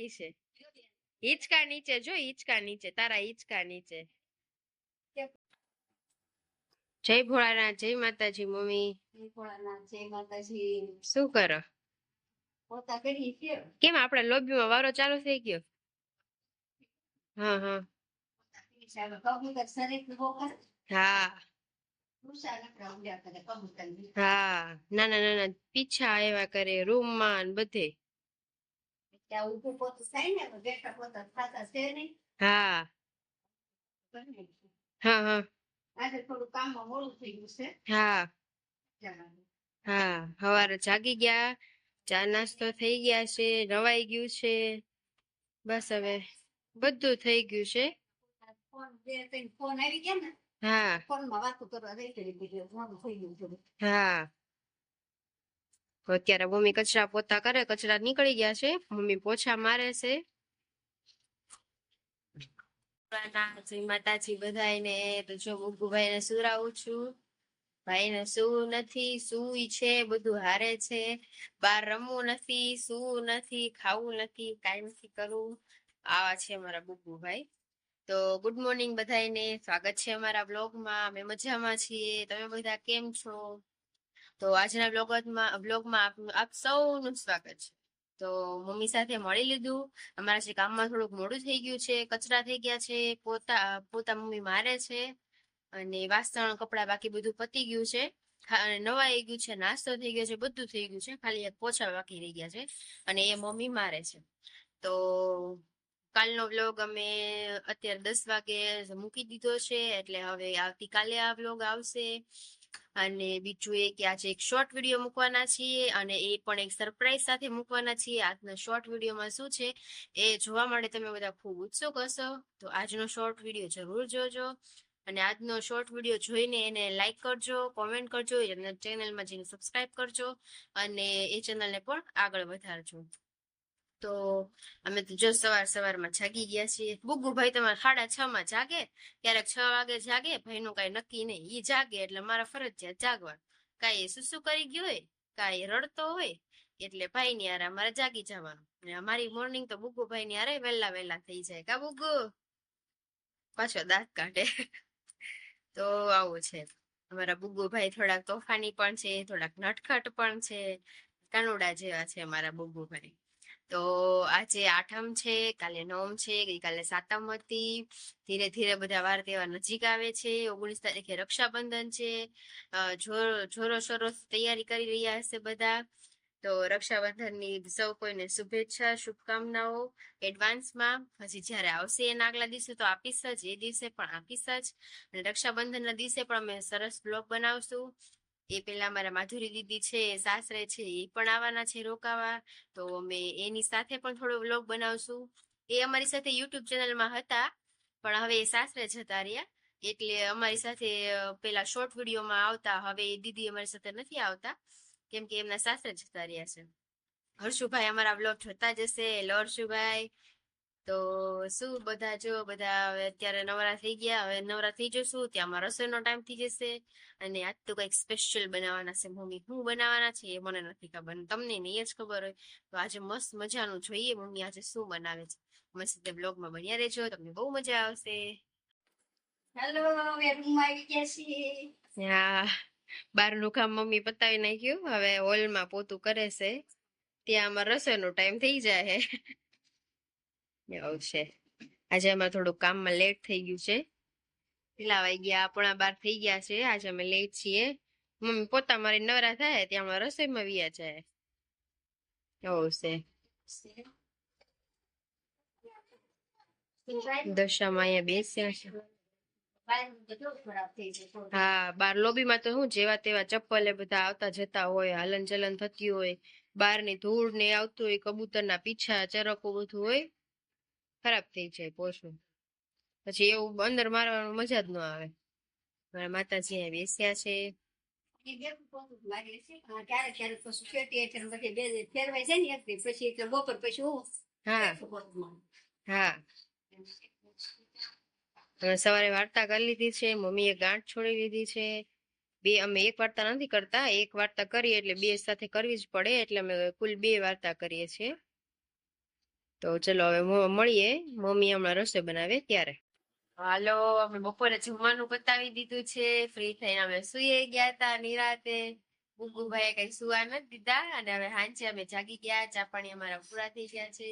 બાકી છે. હિંચકા નીચે જો હિંચકા નીચે તારા હિંચકા નીચે. જય ભોળાનાથ જય માતાજી મમ્મી. જય ભોળાનાથ, જય માતાજી. શું કરો? પોતા કરી છે. કેમ આપડા લોબીમાં વારો ચાલુ થઈ ગયો? હા હા. બોખર હા. ના ના ની. હા. પીછા આવ્યા કરે રૂમમાં માં બધે. ત્યાં ઊભું પોતું થાય ને બેઠા પોતા થતા છે નહીં. હા. હા હા. આજે થોડું કામમાં મોડું થઈ ગયું છે. હા. હા સવારે જાગી ગયા ચા નાસ્તો થઈ ગયા છે નવાઈ ગયું છે. બસ હવે બધું થઈ ગયું છે. ફોન બે ત્રણ ફોન આવી ગયા ને હા. ફોનમાં વાતો કરવા રહી ગઈ બીજું થઈ ગયું હા. અત્યારે મમ્મી કચરા પોતા કરે, કચરા નીકળી ગયા છે. મમ્મી પોછા મારે છે. માતાજી બધાયને તો જો મુગુભાઈ ને સુરાવું છું. ભાઈને શું નથી, સુઈ છે, બધું હારે છે. બાર રમવું નથી શું નથી, ખાવું નથી, કાઈ નથી કરવું. આવા છે અમારા બુગુભાઈ તો ગુડ મોર્નિંગ બધાને સ્વાગત છે અમારા બ્લોગમાં અમે મજામાં છીએ. તમે બધા કેમ છો? તો આજના બ્લોગમાં બ્લોગમાં આપ- સૌનું સ્વાગત છે. તો મમ્મી સાથે મળી લીધું. અમારા જે કામમાં થોડુંક મોડું થઈ ગયું છે, કચરા થઈ ગયા છે, પોતા પોતા મમ્મી મારે છે અને વાસણ, કપડા બાકી બધું પતી ગયું છે. નવા નવાઈ ગયું છે, નાસ્તો થઈ ગયો છે, બધું થઈ ગયું છે. ખાલી એક પોછા બાકી રહી ગયા છે અને એ મમ્મી મારે છે. તો કાલનો વ્લોગ અમે અત્યારે દસ વાગે મૂકી દીધો છે, એટલે હવે આવતીકાલે આ વ્લોગ આવશે. અને બીજું એ કે આજે એક શોર્ટ વીડિયો મૂકવાના છીએ અને એ પણ એક સરપ્રાઈઝ સાથે મૂકવાના છીએ. આજના શોર્ટ વિડીયોમાં શું છે? એ જોવા માટે તમે બધા ખૂબ ઉત્સુક હશો. તો આજનો શોર્ટ વીડિયો જરૂર જોજો. અને આજનો શોર્ટ વીડિયો જોઈને એને લાઈક કરજો કોમેન્ટ કરજો ચેનલમાં જઈને સબસ્ક્રાઇબ કરજો અને એ ચેનલને પણ આગળ વધારજો. તો અમે તો જો સવાર સવારમાં જાગી ગયા છીએ. બુગુભાઈ તમારે સાડા છ માં જાગે, ક્યારેક છ વાગે જાગે ભાઈ નું કઈ નક્કી નહીં. ઈ જાગે એટલે મારા ફરજિયાત જાગવાનું કાંઈ એ સુસુ કરી ગયો હોય, કાંઈ રડતો હોય, એટલે ભાઈ ની હારે અમારે જાગી જવાનું. અમારી મોર્નિંગ તો બુગુ ભાઈ ની હારે વહેલા વહેલા થઈ જાય. કા બુગુ પાછો દાંત કાઢે. તો આવું છે. અમારા બુગુભાઈ થોડાક તોફાની પણ છે, થોડાક નટખટ પણ છે. કાનુડા જેવા છે અમારા બુગુભાઈ તો આજે આઠમ છે, કાલે નવમ છે, ગઈકાલે સાતમ હતી. ધીરે ધીરે બધા વાર તહેવાર નજીક આવે છે. ઓગણીસ તારીખે રક્ષાબંધન છે. જોરો શોરો તૈયારી કરી રહ્યા હશે બધા. તો રક્ષાબંધનની સૌ કોઈને શુભેચ્છા, શુભકામનાઓ એડવાન્સમાં. હજી જ્યારે આવશે એના આગલા દિવસે તો આપીશ જ, એ દિવસે પણ આપીશ જ. અને રક્ષાબંધનના દિવસે પણ અમે સરસ બ્લોગ બનાવશું. એ પેલા મારા માધુરી દીદી છે, સાસરે છે એ પણ આવવાના છે રોકાવા. તો અમે એની સાથે પણ થોડો વ્લોગ બનાવશું. એ અમારી સાથે યુટ્યુબ ચેનલમાં હતા, પણ હવે એ સાસરે જતા રહ્યા. એટલે અમારી સાથે પેલા શોર્ટ વિડીયોમાં આવતા. હવે એ દીદી અમારી સાથે નથી આવતા, કેમ કે એમના સાસરે જતા રહ્યા છે. હર્ષુભાઈ અમારા વ્લોગ જોતા જ હશે. હેલો હર્ષુભાઈ. તો શું બધા જો બધા હવે અત્યારે નવરા થઈ ગયા હવે નવરા થઈ જશું ત્યાંમાં રસોઈનો ટાઈમ થઈ જશે અને આજ તો કંઈક સ્પેશિયલ બનાવવાના છે મમ્મી. શું બનાવવાના છે એ મને નથી ખબર તમને નહીં જ ખબર હોય. તો આજે મસ્ત મજાનું જોઈએ મમ્મી આજે શું બનાવે છે. મસ્ત તે બ્લોગમાં બન્યા રહેજો તમને બહુ મજા આવશે. હેલો રૂમમાં આવી ગયા છીએ. હા કામ મમ્મી પતાવી નાખ્યું. હવે હોલમાં પોતું કરે છે. ત્યાં અમારે રસોઈનો ટાઈમ થઈ જાય. એવું છે આજે અમારે થોડું કામમાં લેટ થઈ ગયું છે. પેલા ગયા આપણા બાર થઈ ગયા છે. આજે અમે લેટ છીએ. મમ્મી પોતા મારી નવરા થાય, ત્યાં અમારે રસોઈમાં વ્યા જાય. એવું છે. દશામાં અહીંયા બેસ્યા છે. હા, બાર લોબીમાં તો શું જેવા તેવા ચપ્પલે બધા આવતા જતા હોય હલન ચલન થતી હોય બહારની ધૂળ ને આવતું હોય, કબૂતરના પીછા, ચરકો બધું હોય. ખરાબ થઈ જાય પોછું પછી એવું અંદર મારવાનું મજા જ ન આવે. મારા માતાજી અહીંયા બેસ્યા છે. સવારે વાર્તા કરી લીધી છે. મમ્મીએ ગાંઠ છોડી લીધી છે. બે અમે એક વાર્તા નથી કરતા. એક વાર્તા કરીએ એટલે બે સાથે કરવી જ પડે. એટલે અમે કુલ બે વાર્તા કરીએ છીએ. તો ચલો હવે મળીએ. મમ્મી હમણાં રસોઈ બનાવે ત્યારે. હાલો, અમે બપોરે જમવાનું પતાવી દીધું છે. ફ્રી થઈને અમે સુઈ ગયા હતા નિરાતે ગુગુભાઈએ કઈ સુવા નથી દીધા અને હવે હાંજે અમે જાગી ગયા. ચા પાણી અમારા પૂરા થઈ ગયા છે.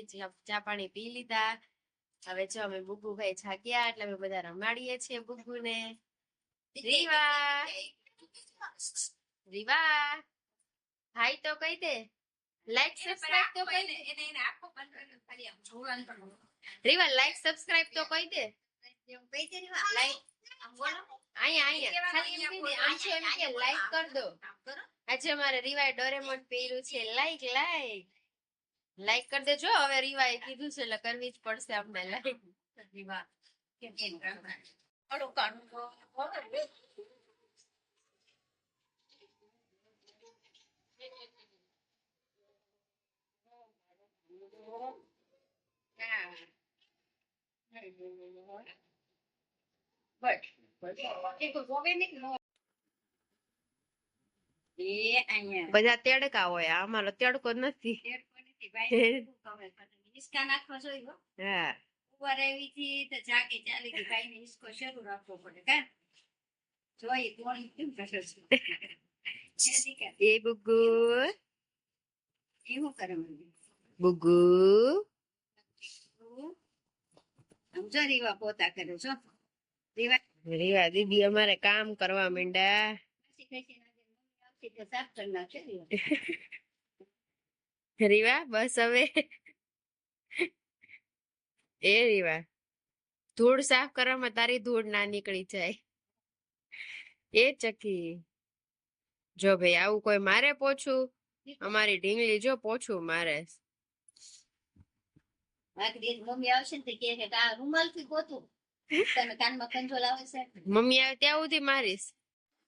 ચા પાણી પી લીધા. હવે જો અમે બુગુભાઈ જાગ્યા એટલે અમે બધા રમાડીએ છીએ બુગુને રીવા! રીવા! હાય તો કહી દે. લાઈક સબસ્ક્રાઇબ તો કહી દે. રીવા લાઈક સબસ્ક્રાઇબ તો કહી દે. અહીંયા અહીંયા. ખાલી એમ કહી દે આંચો એમ કે લાઈક કર દો. આજે અમારે રીવાએ ડોરેમોન પહેર્યું છે લાઈક લાઈક લાઈક કરી દેજો હવે રીવાએ કીધું છે એટલે કરવી જ પડશે અમને લાઈક બધા તેડકા હોય અમારો તેડકો નથી. હિસકા નાખવા જોઈએ હા. ઊભા રહેવી હતી તો જાગે ચાલી ગઈ ભાઈને હિસકો શરૂ રાખવો પડે કા જોઈ કોણ કેમ કરે છે એ બુગુ. એવું કરે મને. બુગુ આમ રીવા પોતા કરે છો રીવા. રીવા દીદી અમારે કામ કરવા માંડ્યા. રીવા. બસ હવે. એ રીવા ધૂળ સાફ કરવામાં તારી ધૂળ ના નીકળી જાય. એ ચકી. જો ભાઈ આવું કોઈ મારે પોછું? અમારી ઢીંગલી જો પોછું મારે. મમ્મી આવશે ને તો કહે છે કે આ રૂમાલથી ગોતું. તમે કાનમાં કંજોલ આવે છે? મમ્મી આવે ત્યાં સુધી મારીશ.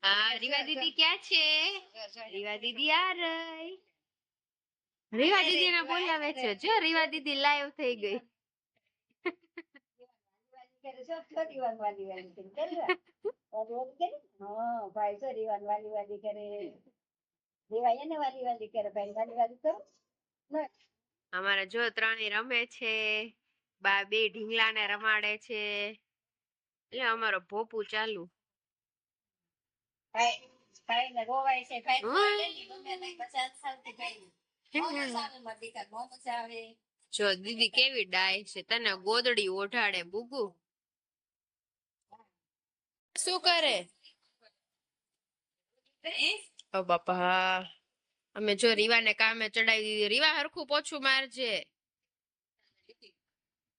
હા રીવા દીદી ક્યાં છે? રીવા દીદી આ રહી. રીવા દીદી ને બોલાવે છે. જો રીવા દીદી લાઈવ થઈ ગઈ. ભાઈ વાર વાલી વાલી કરે. રીવા એને વાલી વાલી કરે. ભાઈ વાલી વાલી કરો. અમારે જો ત્રણેય રમે છે બા બે ઢીંગલાને રમાડે છે. એટલે અમારો ભોપુ ચાલુ. જો દીદી કેવી ડાય છે તને ગોદડી ઓઢાડે બુગુ? શું કરે? ઓ બાપા. અમે જો રીવાને કામે ચડાવી દીધી. રીવા હરખું પોછું મારજે.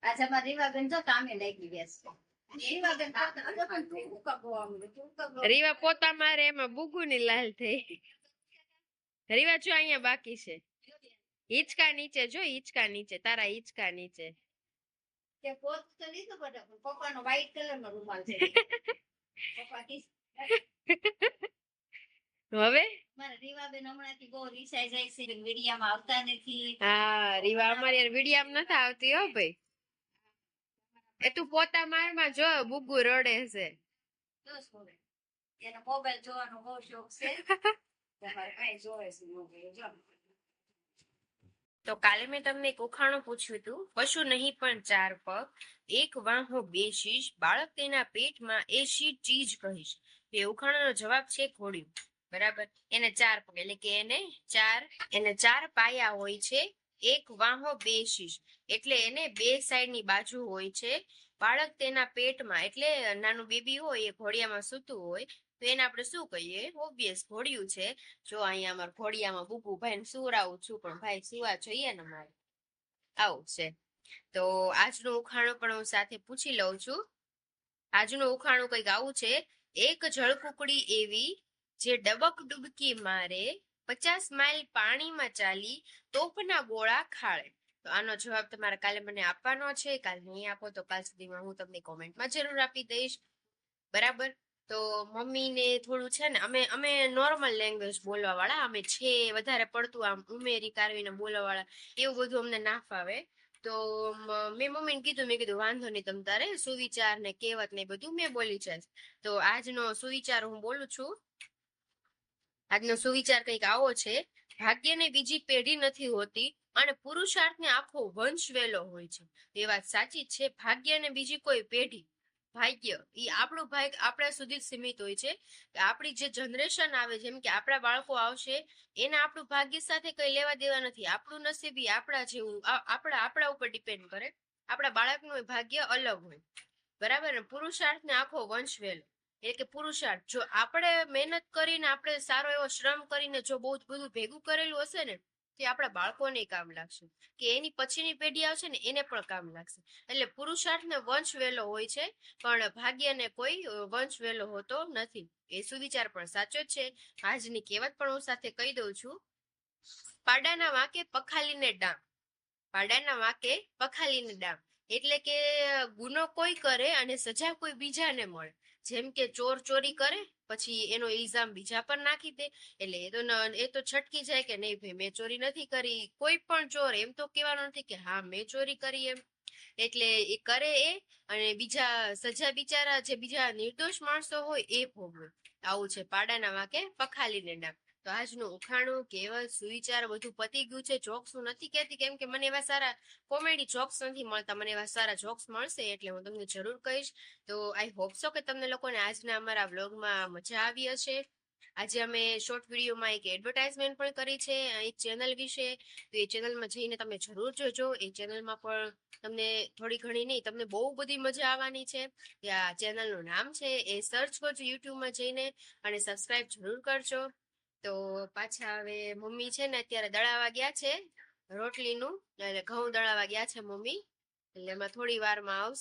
આજે અમારી રીવાબેન જો કામે લાગી? રીવા પોતા મારે એમાં બુગુ ની લાલ થઈ. રીવા જો અહીંયા બાકી છે. હિંચકા નીચે જો હિંચકા નીચે તારા હિંચકા નીચે. પોત તો લીધું પણ પપ્પાનો white colour નો રૂમાલ છે. પપ્પા હવે? રીવાબેન હમણાંથી બહુ રિસાઈ જાય છે મીડિયામાં આવતા નથી. હા રીવા અમારી વિડીયામાં નથી આવતી હો ભાઈ. એ તું પોતા મારમાં જો બુગુ રડે છે. તો શું હવે? એને મોબાઈલ જોવાનો બહુ શોખ છે. તમારે કઈ જોવે છે મોબાઈલ જો. તો કાલે મેં તમને એક ઉખાણું પૂછ્યું હતું પશુ નહીં પણ ચાર પગ એક વાંહો બે શીશ બાળક તેના પેટમાં એ શી ચીજ કહીશ. એ ઉખાણાનો જવાબ છે ઘોડિયું. બરાબર? એને ચાર પગ, એટલે કે એને ચાર એને ચાર પાયા હોય છે. એક વાહો બે શીશ. એટલે એને બે સાઈડની બાજુ હોય છે. બાળક તેના પેટમાં, એટલે નાનું બેબી હોય, એ ઘોડિયામાં સૂતું હોય, તો એને આપણે શું કહીએ? ઓબ્વિયસ ઘોડિયું છે. જો અહીંયા અમારે ઘોડિયામાં બુબુ ભાઈને સુવરાવું છું, પણ ભાઈ સુવા જોઈએ ને મારે આવું છે. તો આજનું ઉખાણું પણ હું સાથે પૂછી લઉં છું. આજનું ઉખાણું કંઈક આવું છે. એક જળકુકડી એવી જે ડબક ડૂબકી મારે પચાસ માઇલ પાણીમાં ચાલી તોપના ગોળા ખાળે. તો આનો જવાબ તમારે કાલે મને આપવાનો છે. કાલ નહીં આપો તો કાલ સુધીમાં હું તમને કોમેન્ટમાં જરૂર આપી દઈશ. બરાબર? તો મમ્મીને થોડું છે ને, અમે અમે નોર્મલ લેંગ્વેજ બોલવા વાળા અમે છે વધારે પડતું આમ ઉમેરી કારવીને બોલવા વાળા એવું બધું અમને ના ફાવે તો મેં મમ્મીને કીધું, મેં કીધું, વાંધો નહીં તમ તારે સુવિચાર ને કહેવત ને બધું મેં બોલી છે. તો આજનો સુવિચાર હું બોલું છું. આજનો સુવિચાર કંઈક આવો છે, ભાગ્યને બીજી પેઢી નથી હોતી અને પુરુષાર્થને આખો વંશ વેલો હોય છે. એ વાત સાચી છે, ભાગ્યને બીજી કોઈ પેઢી. ભાગ્ય એ આપણું ભાગ આપણા સુધી સીમિત હોય છે. આપણી જે જનરેશન આવે, જેમ કે આપણા બાળકો આવશે, એને આપણું ભાગ્ય સાથે કઈ લેવા દેવા નથી. આપણું નસીબ આપણા જેવું આપણા આપણા ઉપર ડિપેન્ડ કરે. આપણા બાળકનું ભાગ્ય અલગ હોય. બરાબર ને? પુરુષાર્થ ને આખો વંશ વેલો. એટલે કે પુરુષાર્થ. જો આપણે મહેનત કરીને આપણે સારો એવો શ્રમ કરીને જો બહુ બધું ભેગું કરેલું હશે ને, તે આપણા બાળકોને કામ લાગશે. કે એની પછીની પેઢી આવશે ને, એને પણ કામ લાગશે. એટલે પુરુષાર્થ ને વંશ વેલો હોય છે, પણ ભાગ્યને કોઈ વંશ વેલો હોતો નથી. એ સુવિચાર પણ સાચો જ છે. આજની કહેવત પણ હું સાથે કહી દઉં છું. પાડાના વાંકે પખાલીને ડામ. પાડાના વાંકે પખાલીને ડામ. એટલે કે ગુનો કોઈ કરે અને સજા કોઈ બીજાને મળે. જેમ કે ચોર ચોરી કરે, પછી એનો ઇલ્ઝામ બીજા પર નાખી દે. એટલે એ તો એ તો છટકી જાય કે નહીં ભાઈ, મેં ચોરી નથી કરી. કોઈ પણ ચોર એમ તો કહેવાનું નથી કે, હા, મેં ચોરી કરી એમ. એટલે એ કરે એ અને બીજા સજા બિચારા જે બીજા નિર્દોષ માણસો હોય એ ભોગવે. આવું છે પાડાના વાંકે પખાલીને ડામ તો આજનું ઉખાણું કેવલ સુવિચાર બધું પતી ગયું છે. જોક્સ હું નથી કહેતી, કેમ કે મને એવા સારા કોમેડી જોક્સ નથી મળતા. મને એવા સારા જોક્સ મળશે એટલે હું તમને જરૂર કહીશ. તો આઈ હોપ સો કે તમને લોકોને આજના અમારા વ્લોગમાં મજા આવી હશે. આજે અમે શોર્ટ વિડીયોમાં એક એડવર્ટાઇઝમેન્ટ પણ કરી છે, એક ચેનલ વિશે. તો એ ચેનલમાં જઈને તમે જરૂર જોજો. એ ચેનલમાં પણ તમને થોડી ઘણી નહીં, તમને બહુ બધી મજા આવવાની છે. આ ચેનલનું નામ છે, એ સર્ચ કરજો યુટ્યુબમાં જઈને અને સબસ્ક્રાઇબ જરૂર કરજો. તો પાછા હવે મમ્મી છે ને અત્યારે દળાવા ગયા છે રોટલીનું, એટલે ઘઉં દળાવા ગયા છે મમ્મી. એટલે એમાં થોડી વારમાં આવશે.